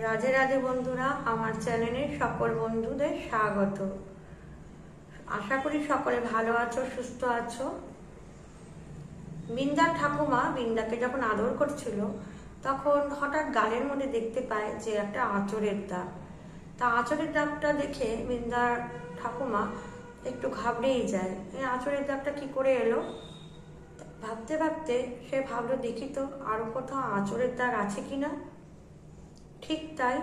রাধে রাধে বন্ধুরা, আমার চ্যানেলে সকল বন্ধুদের স্বাগত। আশা করি সকলে ভালো আছো, সুস্থ আছো। বিন্দার ঠাকুমা, বিন্দাকে যখন আদর করছিল, তখন হঠাৎ গালের মধ্যে দেখতে পায় যে একটা আঁচড়ের দাগ। তা আঁচড়ের দাগটা দেখে বিন্দার ঠাকুমা একটু ঘাবড়েই যায়। এই আঁচড়ের দাগটা কি করে এলো? ভাবতে ভাবতে সে ভাবলো, দেখি তো আরও কোথাও আঁচড়ের দাগ আছে কি না ঠিক তাই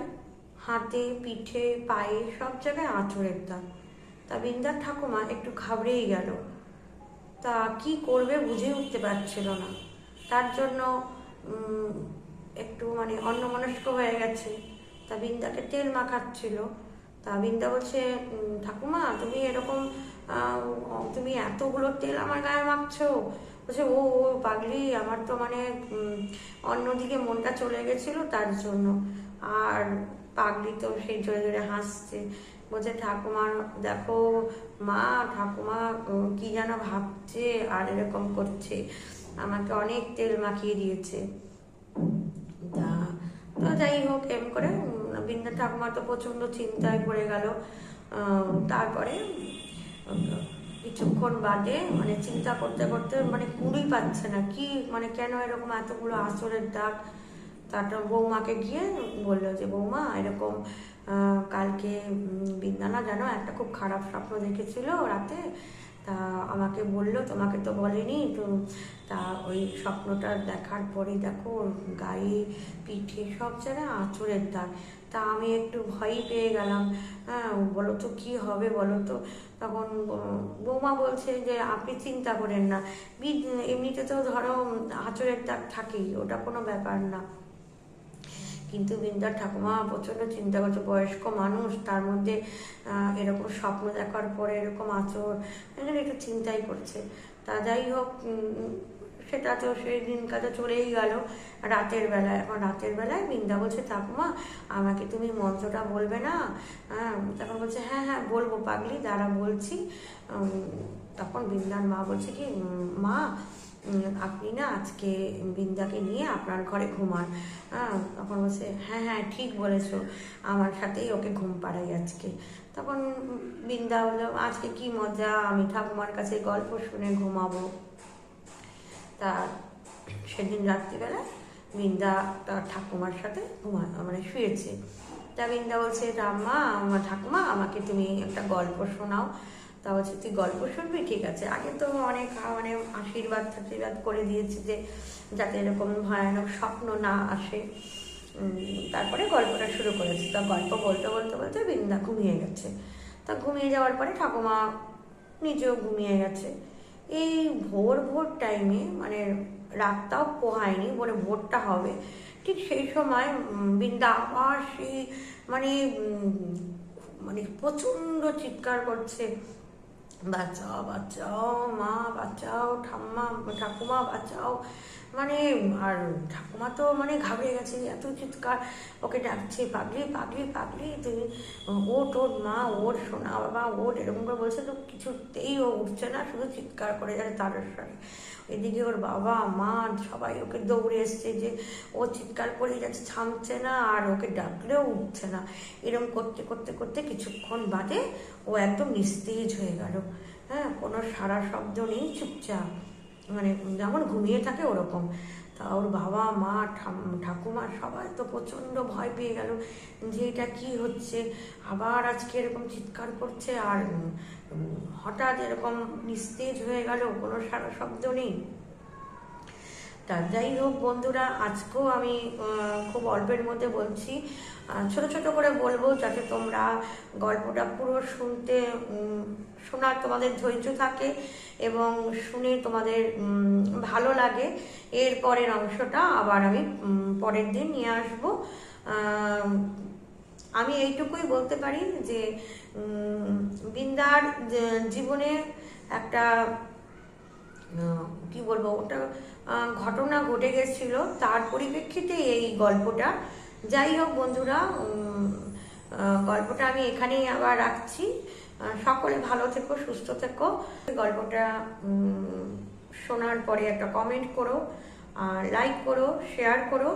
হাতে, পিঠে, পায়ে সব জায়গায় আঁচড়ের দাগ। তা বিন্দার ঠাকুমা, একটু ঘাবড়েই গেল। তা কি করবে বুঝে উঠতে পারছিল না। তার জন্য একটু মানে অন্যমনস্ক হয়ে গেছে। তা বিন্দাকে তেল মাখাচ্ছিল। তা বিন্দা বলছে ঠাকুমা, তুমি এরকম তুমি এতগুলো তেল আমার গায়ে মাখছো। বলছে, ও ও, পাগলি, আমার তো মানে অন্যদিকে মনটা চলে গেছিল তার জন্য। আর পাগলি তো সেই জোরে জোরে হাসছে। বলছে ঠাকুমার দেখো, মা, ঠাকুমা কি যেন ভাবছে আর এরকম করছে। আমাকে অনেক তেল মাখিয়ে দিয়েছে। তা, তো যাই হোক এম করে বৃন্দা ঠাকুমা তো প্রচণ্ড চিন্তায় পড়ে গেল। তারপরে কিছুক্ষণ বাদে মানে চিন্তা করতে করতে মানে কুড়ি পাচ্ছে না। কি মানে কেন এরকম এতগুলো আসরের দাগ তারপর বৌমাকে গিয়ে বলল যে, বৌমা, এরকম কালকে বিন্দানা জানো একটা খুব খারাপ স্বপ্ন দেখেছিল রাতে। তা আমাকে বলল, তোমাকে তো বলেনি, তো তা ওই স্বপ্নটা দেখার পরে দেখো, গায়ে, পিঠে সব জায়গায় আঁচড়ের দাগ। তা আমি একটু ভয়ই পেয়ে গেলাম। হ্যাঁ বলো তো কী হবে বলো তো তখন বৌমা বলছে যে, আপনি চিন্তা করেন না। এমনিতে তো ধরো আঁচড়ের দাগ থাকেই, ওটা কোনো ব্যাপার না। কিন্তু বিন্দার ঠাকুমা প্রচণ্ড চিন্তা করছে, বয়স্ক মানুষ, তার মধ্যে এরকম স্বপ্ন দেখার পরে এরকম আচর একটু চিন্তাই করছে। তা যাই হোক সেটা তো সেই দিনকাটা চলেই গেল। রাতের বেলায়, এখন রাতের বেলায় বিন্দা বলছে, ঠাকুমা, আমাকে তুমি মন্ত্রটা বলবে না? হ্যাঁ তখন বলছে হ্যাঁ হ্যাঁ বলব পাগলি, দাঁড়া বলছি। তখন বিন্দার মা বলছে কি মা আপনি না আজকে বিন্দাকে নিয়ে আপনার ঘরে ঘুমান। হ্যাঁ তখন বলছে হ্যাঁ হ্যাঁ ঠিক বলেছ। আমার সাথেই ওকে ঘুম পাড়াই আজকে। তখন বিন্দা বলল, আজকে কি মজা, আমি ঠাকুমার কাছে গল্প শুনে ঘুমাবো। তা সেদিন রাত্রিবেলা বিন্দা তার ঠাকুমার সাথে ঘুমা মানে শুয়েছে। তা বিন্দা বলছে, রাম্মা, আমার ঠাকুমা, আমাকে তুমি একটা গল্প শোনাও। তা বলছে তুই গল্প শুনবি? ঠিক আছে। আগে তো অনেক মানে আশীর্বাদ আশীর্বাদ করে দিয়েছি যে যাতে এরকম ভয়ানক স্বপ্ন না আসে। তারপরে গল্পটা শুরু করেছি। তা গল্প বলতে বলতে বলতে বৃন্দা ঘুমিয়ে গেছে। তা ঘুমিয়ে যাওয়ার পরে ঠাকুমা নিজেও ঘুমিয়ে গেছে। এই ভোর ভোর টাইমে মানে রাতটাও পোহায়নি মানে ভোরটা হবে। ঠিক সেই সময় বৃন্দা আবার সেই মানে মানে প্রচণ্ড চিৎকার করছে। 맞죠 맞죠 마 맞죠 탐마 뭐 자꾸마 맞죠 মানে আর ঠাকুমা তো মানে ঘাবড়ে গেছে, এত চিৎকার, ওকে ডাকছে, পাগলি পাগলি পাগলি, তুমি ওট ওট মা, ওর সোনা বাবা ওট এরকম করে বলছে, তো কিছুতেই ও উঠছে না, শুধু চিৎকার করে যাচ্ছে তারেশ্বরে এদিকে ওর বাবা, মা, সবাই ওকে দৌড়ে এসছে যে, ও চিৎকার করে যাচ্ছে, থামছে না, আর ওকে ডাকলেও উঠছে না। এরকম করতে করতে করতে কিছুক্ষণ বাদে ও একদম নিস্তেজ হয়ে গেল। হ্যাঁ কোনো সারা শব্দ নেই, চুপচাপ। মানে যেমন ঘুমিয়ে থাকে ওরকম। তা ওর বাবা, মা ঠাকুমা সবাই তো প্রচণ্ড ভয় পেয়ে গেল যে এটা কি হচ্ছে? আবার আজকে এরকম চিৎকার করছে আর হঠাৎ এরকম নিস্তেজ হয়ে গেল, কোনো সারা শব্দ নেই। তা যাই হোক বন্ধুরা, আজকেও আমি খুব অল্পের মধ্যে বলছি ছোট ছোট করে বলব যাতে তোমরা গল্পটা পুরো শুনতে শোনার তোমাদের ধৈর্য থাকে এবং শুনে তোমাদের ভালো লাগে। এর পরের অংশটা আবার আমি পরের দিন নিয়ে আসব। আমি এইটুকুই বলতে পারি যে বিন্দার জীবনে একটা কি বলব, ওটা ঘটনা ঘটে গেছিল। তার পরিপ্রেক্ষিতে এই গল্পটা। যাই হোক বন্ধুরা গল্পটা আমি এখানেই আবার রাখছি। সকলে ভালো থেকো, সুস্থ থেকো। গল্পটা শোনার পরে একটা কমেন্ট করো, আর লাইক করো শেয়ার করো।